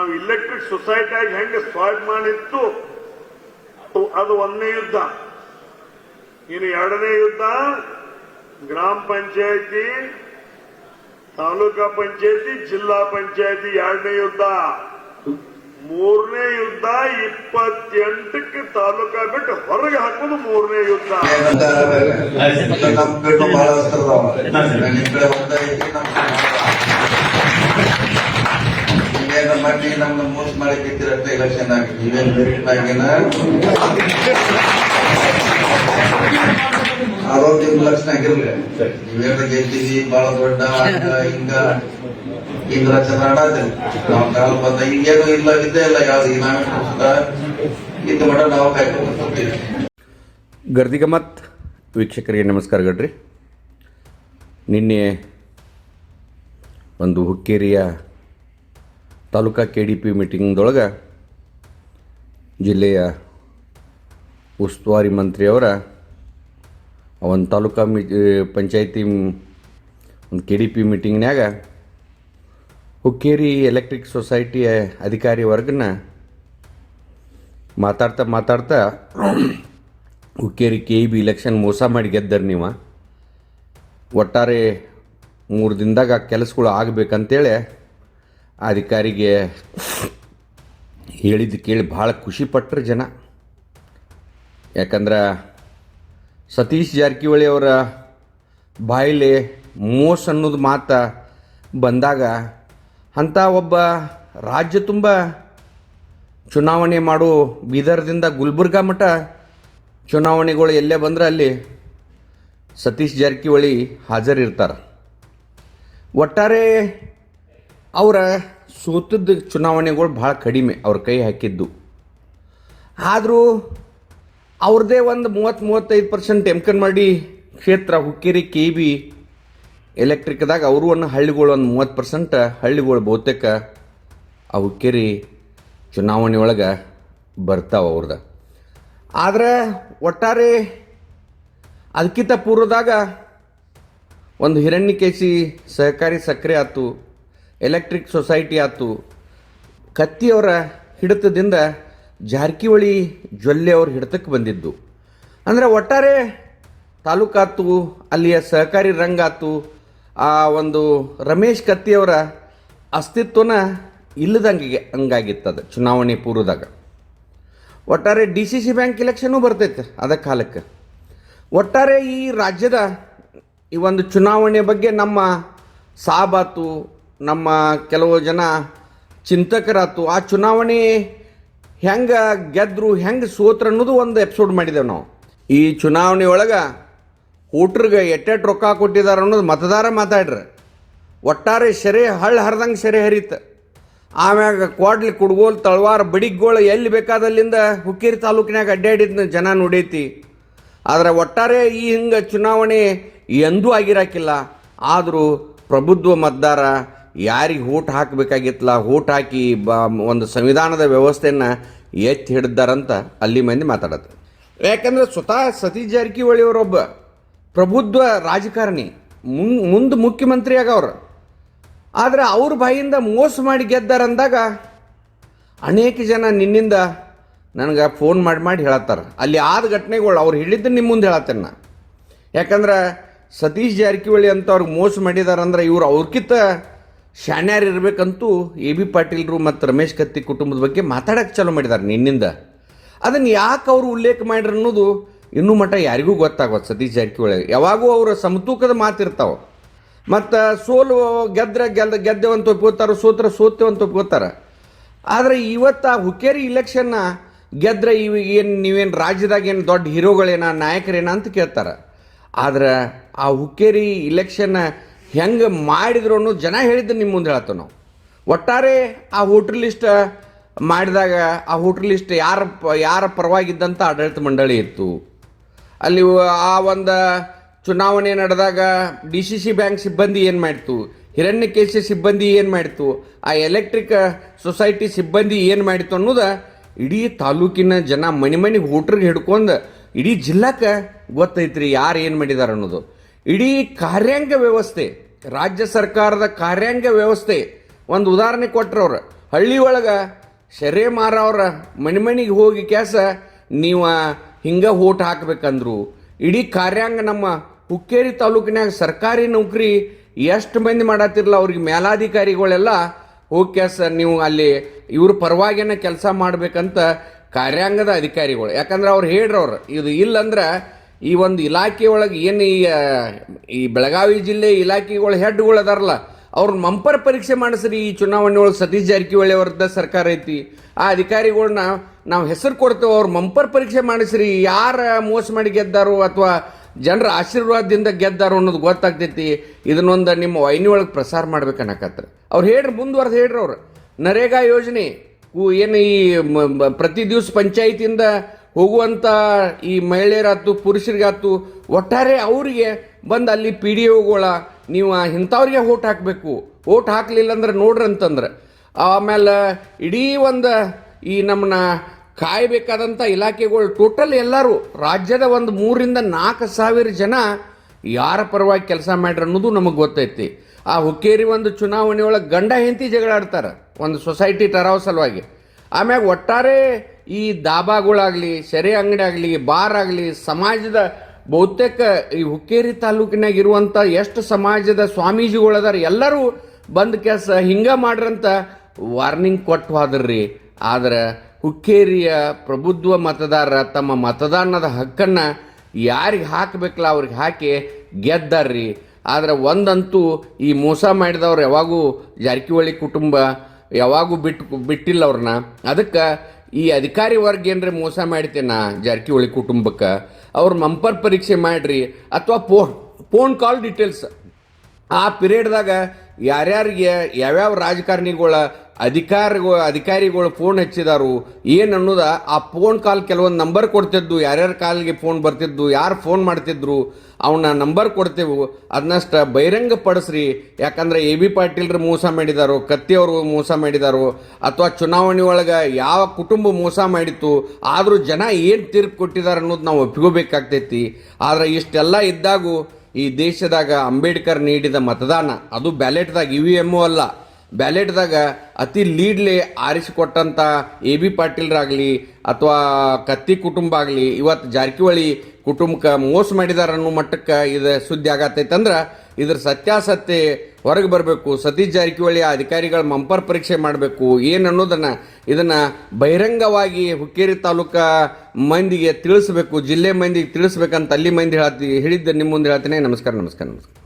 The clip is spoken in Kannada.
ನಾವು ಇಲೆಕ್ಟ್ರಿಕ್ ಸೊಸೈಟಿಯಾಗಿ ಹೆಂಗೆ ಸ್ವಾಭಿಮಾನ ಮಾಡಿತ್ತು? ಅದು- ಒಂದನೇ ಯುದ್ಧ. ಇನ್ನು ಎರಡನೇ ಯುದ್ಧ, ಗ್ರಾಮ ಪಂಚಾಯತಿ, ತಾಲೂಕಾ ಪಂಚಾಯತಿ, ಜಿಲ್ಲಾ ಪಂಚಾಯತಿ ಎರಡನೇ ಯುದ್ಧ. ಮೂರನೇ ಯುದ್ಧ ಇಪ್ಪತ್ತೆಂಟಕ್ಕೆ ತಾಲೂಕಾ ಬಿಟ್ಟು ಹೊರಗೆ ಹಾಕೋದು ಮೂರನೇ ಯುದ್ಧ. ನೀವೇನ ಮಾಡಿ ನಮ್ನ ಮೋಸ ಮಾಡಕ್ಕಿದ್ದೀರ ಅಂತ ಎಲೆಕ್ಷನ್ ಆಗಿ ಆರೋಗ್ಯ ಲಕ್ಷಣ ಆಗಿರ್ಲಿ. ನೀವೇನ ಗೆದ್ದಿವಿ ಬಹಳ ದೊಡ್ಡ ಹಿಂಗ. ಹಿಂಗ ರಚನೆ ಆಡಾದ್ರಿ ನಾವ್ ಕಾಲ ಬಂದ ಈಗೇನು ಇಲ್ಲ, ಇದ್ದೇ ಇಲ್ಲ, ಯಾವ್ದು ನಾವೇ ಸುತ್ತ ಇದ್ದ ಮಟ್ಟ ನಾವು ಕಾಯ್ಕೊಂಡು ಗರ್ದಿಗ ಮತ್ ವೀಕ್ಷಕರಿಗೆ ನಮಸ್ಕಾರಗಳ್ರಿ ನಿನ್ನೆ ಒಂದು ಹುಕ್ಕೇರಿಯ ತಾಲೂಕಾ ಕೆ ಡಿ ಪಿ ಮೀಟಿಂಗ್ದೊಳಗೆ ಜಿಲ್ಲೆಯ ಉಸ್ತುವಾರಿ ಮಂತ್ರಿಯವರ ಒಂದು ತಾಲೂಕಾ ಮಿ ಪಂಚಾಯತಿ ಒಂದು ಕೆ ಡಿ ಪಿ ಮೀಟಿಂಗ್ನ್ಯಾಗ ಹುಕ್ಕೇರಿ ಎಲೆಕ್ಟ್ರಿಕ್ ಸೊಸೈಟಿಯ ಅಧಿಕಾರಿ ವರ್ಗನ ಮಾತಾಡ್ತಾ ಮಾತಾಡ್ತಾ Hukkeri K E B election ಮೋಸ ಮಾಡಿ ಗೆದ್ದರು ನೀವು. ಒಟ್ಟಾರೆ ಮೂರು ದಿನದಾಗ ಕೆಲಸಗಳು ಆಗಬೇಕಂತೇಳಿ ಅಧಿಕಾರಿಗೆ ಹೇಳಿದ್ದು ಕೇಳಿ ಭಾಳ ಖುಷಿಪಟ್ಟರು ಜನ. ಯಾಕಂದ್ರೆ ಸತೀಶ್ ಜಾರಕಿಹೊಳಿ ಅವರ ಬಾಯಿಲೆ ಮೋಸ ಅನ್ನೋದು ಮಾತು ಬಂದಾಗ ಅಂಥ ಒಬ್ಬ ರಾಜ್ಯ ತುಂಬ ಚುನಾವಣೆ ಮಾಡೋ ಬೀದರ್ದಿಂದ ಗುಲ್ಬರ್ಗ ಮಠ ಚುನಾವಣೆಗಳು ಎಲ್ಲೇ ಬಂದ್ರೆ ಅಲ್ಲಿ ಸತೀಶ್ ಜಾರಕಿಹೊಳಿ ಹಾಜರಿರ್ತಾರೆ. ಒಟ್ಟಾರೆ ಅವರ ಸೋತದ ಚುನಾವಣೆಗಳು ಭಾಳ ಕಡಿಮೆ ಅವ್ರ ಕೈ ಹಾಕಿದ್ದು. ಆದರೂ ಅವ್ರದ್ದೇ ಒಂದು ಮೂವತ್ತು ಮೂವತ್ತೈದು ಪರ್ಸೆಂಟ್ ಎಮ್ಕನ್ ಮಾಡಿ ಕ್ಷೇತ್ರ ಹುಕ್ಕೇರಿ ಕೆ ಬಿ ಎಲೆಕ್ಟ್ರಿಕ್ದಾಗ ಅವರು ಒಂದು ಹಳ್ಳಿಗಳು ಒಂದು ಮೂವತ್ತು ಪರ್ಸೆಂಟ್ ಹಳ್ಳಿಗಳು ಬಹುತೇಕ ಆ ಹುಕ್ಕೇರಿ ಚುನಾವಣೆ ಒಳಗೆ ಬರ್ತಾವೆ ಅವ್ರದ್ದು ಆದರೆ ಒಟ್ಟಾರೆ ಅದಕ್ಕಿಂತ ಪೂರ್ವದಾಗ ಒಂದು ಹಿರಣ್ಯಕೇಶಿ ಸಹಕಾರಿ ಸಕ್ಕರೆ ಆಯ್ತು ಎಲೆಕ್ಟ್ರಿಕ್ ಸೊಸೈಟಿ ಆಯ್ತು. ಕತ್ತಿಯವರ ಹಿಡಿತದಿಂದ ಜಾರಕಿಹೊಳಿ ಜೊಲ್ಲೆ ಅವ್ರ ಹಿಡಿತಕ್ಕೆ ಬಂದಿದ್ದು. ಅಂದರೆ ಒಟ್ಟಾರೆ ತಾಲೂಕಾತು ಅಲ್ಲಿಯ ಸಹಕಾರಿ ರಂಗ ಆತು ಆ ಒಂದು ರಮೇಶ್ ಕತ್ತಿಯವರ ಅಸ್ತಿತ್ವನ ಇಲ್ಲದಂಗೆ ಹಂಗಾಗಿತ್ತದ ಚುನಾವಣೆ ಪೂರ್ವದಾಗ. ಒಟ್ಟಾರೆ ಡಿ ಸಿ ಸಿ ಬ್ಯಾಂಕ್ ಇಲೆಕ್ಷನ್ನು ಬರ್ತೈತೆ ಅದ ಕಾಲಕ್ಕೆ. ಒಟ್ಟಾರೆ ಈ ರಾಜ್ಯದ ಈ ಒಂದು ಚುನಾವಣೆ ಬಗ್ಗೆ ನಮ್ಮ ಸಾಬಾತು ನಮ್ಮ ಕೆಲವು ಜನ ಚಿಂತಕರಾತು, ಆ ಚುನಾವಣೆ ಹೆಂಗೆ ಗೆದ್ರು, ಹೆಂಗೆ ಸೋತ್ರ ಅನ್ನೋದು ಒಂದು ಎಪಿಸೋಡ್ ಮಾಡಿದೆವು ನಾವು. ಈ ಚುನಾವಣೆ ಒಳಗೆ ಹೋಟ್ರಿಗೆ ಎಟ್ಟೆಟ್ಟು ರೊಕ್ಕ ಕೊಟ್ಟಿದ್ದಾರೆ ಅನ್ನೋದು ಮತದಾರ ಮಾತಾಡ್ರಿ. ಒಟ್ಟಾರೆ ಸೆರೆ ಹಳ್ಳು ಹರಿದಂಗೆ ಸೆರೆ ಹರಿತ. ಆಮ್ಯಾಗ ಕ್ವಾಡ್ಲಿ, ಕುಡ್ಗೋಲ್, ತಳವಾರ ಬಡಿಗ್ಗೋಳು ಎಲ್ಲಿ ಬೇಕಾದಲ್ಲಿಂದ ಹುಕ್ಕೇರಿ ತಾಲೂಕಿನಾಗ ಅಡ್ಡಾಡಿದ್ನ ಜನ ನೋಡೈತಿ. ಆದರೆ ಒಟ್ಟಾರೆ ಈ ಹಿಂಗೆ ಚುನಾವಣೆ ಎಂದೂ ಆಗಿರಾಕಿಲ್ಲ. ಆದರೂ ಪ್ರಬುದ್ಧ ಮತದಾರ ಯಾರಿಗೆ ಊಟ ಹಾಕಬೇಕಾಗಿತ್ತಲ್ಲ, ಊಟ ಹಾಕಿ ಬ, ಒಂದು ಸಂವಿಧಾನದ ವ್ಯವಸ್ಥೆಯನ್ನು ಎತ್ತಿ ಹಿಡಿದಾರಂತ ಅಲ್ಲಿ ಮಂದಿ ಮಾತಾಡತ್ತೆ ಯಾಕಂದ್ರೆ ಸ್ವತಃ ಸತೀಶ್ ಜಾರಕಿಹೊಳಿ ಅವರೊಬ್ಬ ಪ್ರಬುದ್ಧ ರಾಜಕಾರಣಿ ಮುಂದೆ ಮುಖ್ಯಮಂತ್ರಿ ಆಗವ್ರು. ಆದರೆ ಅವ್ರ ಬಾಯಿಂದ ಮೋಸ ಮಾಡಿ ಗೆದ್ದಾರಂದಾಗ ಅನೇಕ ಜನ ನಿನ್ನಿಂದ ನನಗೆ ಫೋನ್ ಮಾಡಿ ಮಾಡಿ ಹೇಳತ್ತಾರ. ಅಲ್ಲಿ ಆದ ಘಟನೆಗಳು ಅವ್ರು ಹೇಳಿದ್ದು ನಿಮ್ಮ ಮುಂದೆ ಹೇಳತ್ತೇನೆ ನಾ. ಯಾಕಂದ್ರೆ ಸತೀಶ್ ಜಾರಕಿಹೊಳಿ ಅಂತ ಅವ್ರಿಗೆ ಮೋಸ ಮಾಡಿದಾರಂದ್ರೆ ಇವ್ರು ಅವ್ರಕ್ಕಿಂತ ಶಾಣ್ಯಾರು ಇರಬೇಕಂತೂ ಎ ಬಿ ಪಾಟೀಲ್ರು ಮತ್ತು ರಮೇಶ್ ಕತ್ತಿ ಕುಟುಂಬದ ಬಗ್ಗೆ ಮಾತಾಡೋಕ್ಕೆ ಚಾಲೂ ಮಾಡಿದ್ದಾರೆ ನಿನ್ನಿಂದ. ಅದನ್ನು ಯಾಕೆ ಅವರು ಉಲ್ಲೇಖ ಮಾಡ್ರಿ ಅನ್ನೋದು ಇನ್ನೂ ಮಟ್ಟ ಯಾರಿಗೂ ಗೊತ್ತಾಗೋದು ಸತೀಶ್ ಜಾರಕಿಹೊಳಿ. ಯಾವಾಗೂ ಅವರ ಸಮತೂಕದ ಮಾತಿರ್ತಾವೆ ಮತ್ತು ಸೋಲು ಗೆದ್ರೆ ಗೆದ್ದ ಗೆದ್ದೆವಂತ ಒಪ್ಕೋತಾರೆ ಸೋತ್ರ ಸೋತೆವಂತ ಒಪ್ಕೋತಾರೆ. ಆದರೆ ಇವತ್ತು ಆ ಹುಕ್ಕೇರಿ ಇಲೆಕ್ಷನ್ನ ಗೆದ್ರೆ ಇವ ಏನು ನೀವೇನು ರಾಜ್ಯದಾಗ ಏನು ದೊಡ್ಡ ಹೀರೋಗಳೇನ, ನಾಯಕರೇನ ಅಂತ ಕೇಳ್ತಾರೆ. ಆದ್ರೆ ಆ ಹುಕ್ಕೇರಿ ಇಲೆಕ್ಷನ್ನ ಹೆಂಗೆ ಮಾಡಿದ್ರು ಜನ ಹೇಳಿದ್ದು ನಿಮ್ಮ ಮುಂದೆ ಹೇಳ್ತೇವೆ ನಾವು. ಒಟ್ಟಾರೆ ಆ ಹೋಟ್ರ್ ಲಿಸ್ಟ್ ಮಾಡಿದಾಗ ಆ ಹೋಟ್ರ್ ಲಿಸ್ಟ್ ಯಾರ ಯಾರ ಪರವಾಗಿದ್ದಂಥ ಆಡಳಿತ ಮಂಡಳಿ ಇತ್ತು. ಅಲ್ಲಿ ಆ ಒಂದು ಚುನಾವಣೆ ನಡೆದಾಗ ಡಿ ಸಿ ಸಿ ಬ್ಯಾಂಕ್ ಸಿಬ್ಬಂದಿ ಏನು ಮಾಡ್ತು? ಹಿರಣ್ಯಕೇಶಿ ಸಿಬ್ಬಂದಿ ಏನು ಮಾಡ್ತು? ಆ ಎಲೆಕ್ಟ್ರಿಕ್ ಸೊಸೈಟಿ ಸಿಬ್ಬಂದಿ ಏನು ಮಾಡಿತು ಅನ್ನೋದು ಇಡೀ ತಾಲೂಕಿನ ಜನ ಮನೆ ಮನೆಗೆ ಹೋಟ್ರಿಗೆ ಹಿಡ್ಕೊಂಡು ಇಡೀ ಜಿಲ್ಲಾಕ್ಕೆ ಗೊತ್ತೈತ್ರಿ ಯಾರು ಏನು ಮಾಡಿದಾರೆ ಅನ್ನೋದು. ಇಡೀ ಕಾರ್ಯಾಂಗ ವ್ಯವಸ್ಥೆ, ರಾಜ್ಯ ಸರ್ಕಾರದ ಕಾರ್ಯಾಂಗ ವ್ಯವಸ್ಥೆ. ಒಂದು ಉದಾಹರಣೆ ಕೊಟ್ರವ್ರು ಹಳ್ಳಿ ಒಳಗೆ ಶರೇ ಮಾರವ್ರ ಮನೆ ಮನೆಗೆ ಹೋಗಿ ಕ್ಯಾಸ ನೀವು ಹಿಂಗೆ ಓಟ್ ಹಾಕ್ಬೇಕಂದ್ರು. ಇಡೀ ಕಾರ್ಯಾಂಗ ನಮ್ಮ ಹುಕ್ಕೇರಿ ತಾಲೂಕಿನಾಗ ಸರ್ಕಾರಿ ನೌಕರಿ ಎಷ್ಟು ಮಂದಿ ಮಾಡತ್ತಿರಲ್ಲ ಅವ್ರಿಗೆ ಮೇಲಾಧಿಕಾರಿಗಳೆಲ್ಲ ಹೋಗಿ ಕ್ಯಾಸ ನೀವು ಅಲ್ಲಿ ಇವ್ರ ಪರವಾಗಿನ ಕೆಲಸ ಮಾಡ್ಬೇಕಂತ ಕಾರ್ಯಾಂಗದ ಅಧಿಕಾರಿಗಳು. ಯಾಕಂದ್ರೆ ಅವ್ರು ಹೇಳ್ರವ್ರು, ಇದು ಇಲ್ಲಂದ್ರೆ ಈ ಒಂದು ಇಲಾಖೆ ಒಳಗೆ ಏನು ಈ ಈ ಬೆಳಗಾವಿ ಜಿಲ್ಲೆ ಇಲಾಖೆಗಳು ಹೆಡ್ಗಳು ಅದಾರಲ್ಲ, ಅವ್ರ ಮಂಪರ್ ಪರೀಕ್ಷೆ ಮಾಡಿಸ್ರಿ, ಈ ಚುನಾವಣೆ ಒಳಗೆ ಸತೀಶ್ ಜಾರಕಿಹೊಳಿ ಅವ್ರದ್ದ ಸರ್ಕಾರ ಐತಿ. ಆ ಅಧಿಕಾರಿಗಳನ್ನ ನಾವು ಹೆಸರು ಕೊಡ್ತೇವೆ, ಅವ್ರ ಮಂಪರ್ ಪರೀಕ್ಷೆ ಮಾಡಿಸ್ರಿ, ಯಾರ ಮೋಸ ಮಾಡಿ ಗೆದ್ದಾರೋ ಅಥವಾ ಜನರ ಆಶೀರ್ವಾದದಿಂದ ಗೆದ್ದಾರೋ ಅನ್ನೋದು ಗೊತ್ತಾಗ್ತೈತಿ. ಇದನ್ನೊಂದು ನಿಮ್ಮ ವಾಹಿನಿ ಒಳಗೆ ಪ್ರಸಾರ ಮಾಡ್ಬೇಕನ್ನಕತ್ರ ಅವ್ರು ಹೇಳ್ರಿ ಮುಂದುವರೆದು ಹೇಳ್ರಿ ಅವ್ರು. ನರೇಗಾ ಯೋಜನೆ ಏನು ಈ ಪ್ರತಿ ದಿವಸ ಪಂಚಾಯತಿಯಿಂದ ಹೋಗುವಂಥ ಈ ಮಹಿಳೆಯರಾಯ್ತು ಪುರುಷರಿಗಾಯ್ತು ಒಟ್ಟಾರೆ ಅವರಿಗೆ ಬಂದು ಅಲ್ಲಿ ಪಿ ಡಿ ಒಗಳ ನೀವು ಇಂಥವ್ರಿಗೆ ಓಟ್ ಹಾಕಬೇಕು. ಓಟ್ ಹಾಕಲಿಲ್ಲ ಅಂದ್ರೆ ನೋಡ್ರಿ ಅಂತಂದ್ರೆ. ಆಮೇಲೆ ಇಡೀ ಒಂದು ಈ ನಮ್ಮನ್ನ ಕಾಯಬೇಕಾದಂಥ ಇಲಾಖೆಗಳು ಟೋಟಲ್ ಎಲ್ಲರೂ ರಾಜ್ಯದ ಒಂದು ಮೂರಿಂದ ನಾಲ್ಕು ಸಾವಿರ ಜನ ಯಾರ ಪರವಾಗಿ ಕೆಲಸ ಮಾಡ್ರಿ ಅನ್ನೋದು ನಮಗೆ ಗೊತ್ತೈತಿ. ಆ ಹುಕ್ಕೇರಿ ಒಂದು ಚುನಾವಣೆ ಒಳಗೆ ಗಂಡ ಹೆಂಡತಿ ಜಗಳಾಡ್ತಾರೆ, ಒಂದು ಸೊಸೈಟಿ ಟರಾವ್ ಸಲುವಾಗಿ. ಆಮ್ಯಾಗ ಒಟ್ಟಾರೆ ಈ ದಾಬಾಗಳಾಗಲಿ, ಸೆರೆ ಅಂಗಡಿ ಆಗಲಿ ಬಾರ್ ಆಗಲಿ, ಸಮಾಜದ ಬಹುತೇಕ ಈ ಹುಕ್ಕೇರಿ ತಾಲೂಕಿನಾಗ ಇರುವಂಥ ಎಷ್ಟು ಸಮಾಜದ ಸ್ವಾಮೀಜಿಗಳದಾರ ಎಲ್ಲರೂ ಬಂದ ಕೆಲಸ ಹಿಂಗ ಮಾಡ್ರಂತ ವಾರ್ನಿಂಗ್ ಕೊಟ್ಟು ಹೋದ್ರಿ. ಆದ್ರೆ ಹುಕ್ಕೇರಿಯ ಪ್ರಬುದ್ಧ ಮತದಾರ ತಮ್ಮ ಮತದಾನದ ಹಕ್ಕನ್ನು ಯಾರಿಗೆ ಹಾಕಬೇಕಲ್ಲ ಅವ್ರಿಗೆ ಹಾಕಿ ಗೆದ್ದಾರ್ರಿ. ಆದ್ರೆ ಒಂದಂತೂ ಈ ಮೋಸ ಮಾಡಿದವ್ರು ಯಾವಾಗೂ ಜಾರಕಿಹೊಳಿ ಕುಟುಂಬ ಯಾವಾಗೂ ಬಿಟ್ಟು, ಬಿಟ್ಟಿಲ್ಲ ಅವ್ರನ್ನ ಅದಕ್ಕೆ ಈ ಅಧಿಕಾರಿ ವರ್ಗ ಏನ್ರಿ ಮೋಸ ಮಾಡ್ತೇನ ಜಾರಕಿಹೊಳಿ ಕುಟುಂಬಕ್ಕೆ? ಅವ್ರ ಮಂಪರ್ ಪರೀಕ್ಷೆ ಮಾಡ್ರಿ ಅಥವಾ ಫೋನ್ ಫೋನ್ ಕಾಲ್ ಡೀಟೇಲ್ಸ್ ಆ ಪಿರಿಯಡ್ದಾಗ ಯಾರ್ಯಾರಿಗೆ ಯಾವ್ಯಾವ ರಾಜಕಾರಣಿಗಳ ಅಧಿಕಾರಿಗಳು ಅಧಿಕಾರಿಗಳು ಫೋನ್ ಹಚ್ಚಿದಾರು. ಏನು ಅನ್ನೋದ? ಆ ಫೋನ್ ಕಾಲ್ ಕೆಲವೊಂದು ನಂಬರ್ ಕೊಡ್ತಿದ್ದು ಯಾರ್ಯಾರ ಕಾಲ್ಗೆ ಫೋನ್ ಬರ್ತಿದ್ದು ಯಾರು ಫೋನ್ ಮಾಡ್ತಿದ್ರು? ಅವನ್ನ ನಂಬರ್ ಕೊಡ್ತೇವು. ಅದನ್ನಷ್ಟ ಬಹಿರಂಗ ಪಡಿಸ್ರಿ. ಯಾಕಂದ್ರೆ ಎ ಬಿ ಪಾಟೀಲ್ರು ಮೋಸ ಮಾಡಿದಾರೋ ಕತ್ತಿಯವರು ಮೋಸ ಮಾಡಿದಾರೋ, ಅಥವಾ ಚುನಾವಣೆ ಒಳಗೆ ಯಾವ ಕುಟುಂಬ ಮೋಸ ಮಾಡಿತ್ತು, ಆದರೂ ಜನ ಏನು ತೀರ್ಪು ಕೊಟ್ಟಿದ್ದಾರೆ ಅನ್ನೋದು ನಾವು ಒಪ್ಪಿಗೋಬೇಕಾಗ್ತೈತಿ. ಆದ್ರೆ ಇಷ್ಟೆಲ್ಲ ಇದ್ದಾಗೂ ಈ ದೇಶದಾಗ ಅಂಬೇಡ್ಕರ್ ನೀಡಿದ ಮತದಾನ, ಅದು ಬ್ಯಾಲೆಟ್ದಾಗ ಇ ವಿ ಎಮ್ಮು ಅಲ್ಲ. ಬ್ಯಾಲೆಟ್ದಾಗ ಅತಿ ಲೀಡ್ಲಿ ಆರಿಸಿಕೊಟ್ಟಂಥ ಎ ಬಿ ಪಾಟೀಲ್ರಾಗಲಿ ಅಥವಾ ಕತ್ತಿ ಕುಟುಂಬ ಆಗಲಿ ಇವತ್ತು ಜಾರಕಿಹೊಳಿ ಕುಟುಂಬಕ್ಕೆ ಮೋಸ ಮಾಡಿದಾರ ಅನ್ನೋ ಮಟ್ಟಕ್ಕೆ ಇದು ಸುದ್ದಿ ಆಗತ್ತೈತಂದ್ರೆ ಇದ್ರ ಸತ್ಯಾಸತ್ಯ ಹೊರಗೆ ಬರಬೇಕು. ಸತೀಶ್ ಜಾರಕಿಹೊಳಿ ಅಧಿಕಾರಿಗಳ ಮಂಪರ್ ಪರೀಕ್ಷೆ ಮಾಡಬೇಕು. ಏನು ಅನ್ನೋದನ್ನು ಇದನ್ನು ಬಹಿರಂಗವಾಗಿ ಹುಕ್ಕೇರಿ ತಾಲೂಕಾ ಮಂದಿಗೆ ತಿಳಿಸ್ಬೇಕು, ಜಿಲ್ಲೆ ಮಂದಿಗೆ ತಿಳಿಸ್ಬೇಕಂತ ಅಲ್ಲಿ ಮಂದಿ ಹೇಳ್ತಿ ಹೇಳಿದ್ದೆ ನಿಮ್ಮ ಮುಂದೆ ಹೇಳ್ತೀನಿ. ನಮಸ್ಕಾರ ನಮಸ್ಕಾರ ನಮಸ್ಕಾರ.